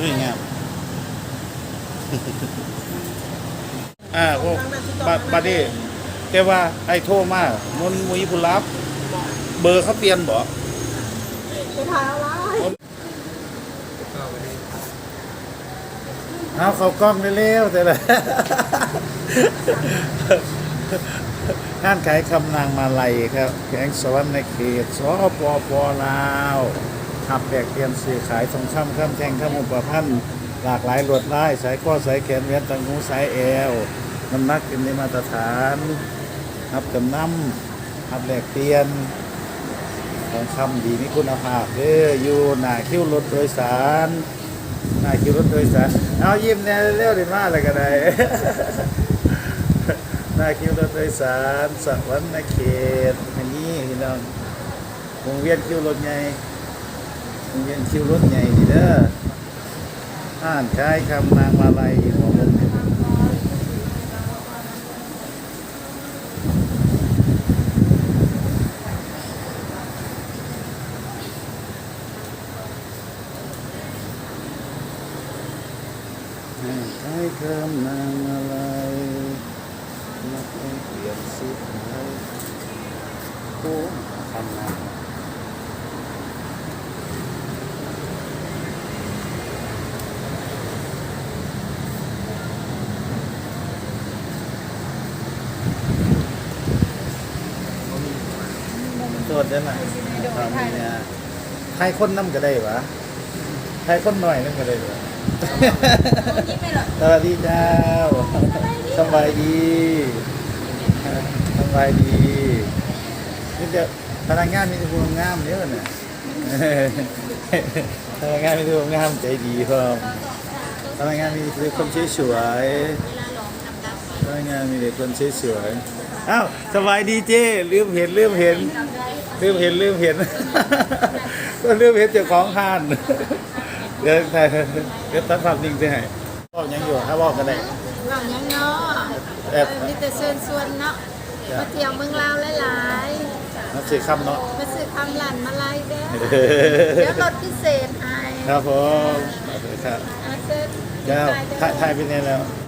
นี่ไงอ่าโอ้บัดบัดนี้แต่ว่าไอ้โทรมามันมีผู้รับ เบอร์เขาเปลี่ยนบ่ไปถ่ายอะไรเอาเขากล้องเร็วๆแต่ละงานขายคำนางมาลัยครับแขวงสวรรค์ในเขตสปปลาว ขับแบกเทียนสื่อขายทองคำข้ามแทงข้ามอุปพันธ์หลากหลายลวดลายสายข้อสายแขนเวียนตังหูสายแอวน้ำหนักเป็นในมาตรฐานขับจำนำขับแบกเตียนทองคำดีมีคุณภาพเด้ออยู่หน้าคิ้วรถโดยสารหน้าคิวรถโดยสารเอายิ้มแน่เร็วดีมากเลยก็ได้หน้าคิวรถโดยสารสวรรค์เขตอันนี้พี่น้องวงเวียนคิวรถใหญ่วง ยนคิวรถใหญ่นี่เด้ออ่านคล้ายคำนางมาลัยหัวมุมเนี่ยอ่านคล้ายคำนางมาลัยนักเปลี่ยนสิบไทยโอ้คำนาง โทษได้ไหมทำเนี่ยไทยคนน้ำก็ได้วะไทยคนหน่อยน้ำก็ได้วะนี่ไม่หรอสวัสดีเจ้าสบายดีสบายดีนี่เดี๋ยวพนักงานมีแต่ผู้งามเยอะเนี่ยพนักงานมีแต่ผู้งามใจดีพร้อมพนักงานมีแต่คนสวยๆพนักงานมีแต่คนสวยๆอ้าวสบายดีเจ้ลืมเห็นลืมเห็น ลืมเห็นลืมเห็นก็ลืมเห็นเจ้าของห้านเดี๋ยวถ่ายเดี๋ยวตัดภาพนิ่งไปให้บอกยังอยู่ถ้าบอกกันได้หลังยังเนาะแอบมีแต่เชิญชวนเนาะมาเที่ยวเมืองลาวหลายนักสื่อคำเนาะๆมาซื้อคำหลั่นมาไล่เด้อเดี๋ยวลดพิเศษให้ครับผมโอเคครับอาเชิญเจ้าถ่ายถ่ายไปเนี่ยแล้วเ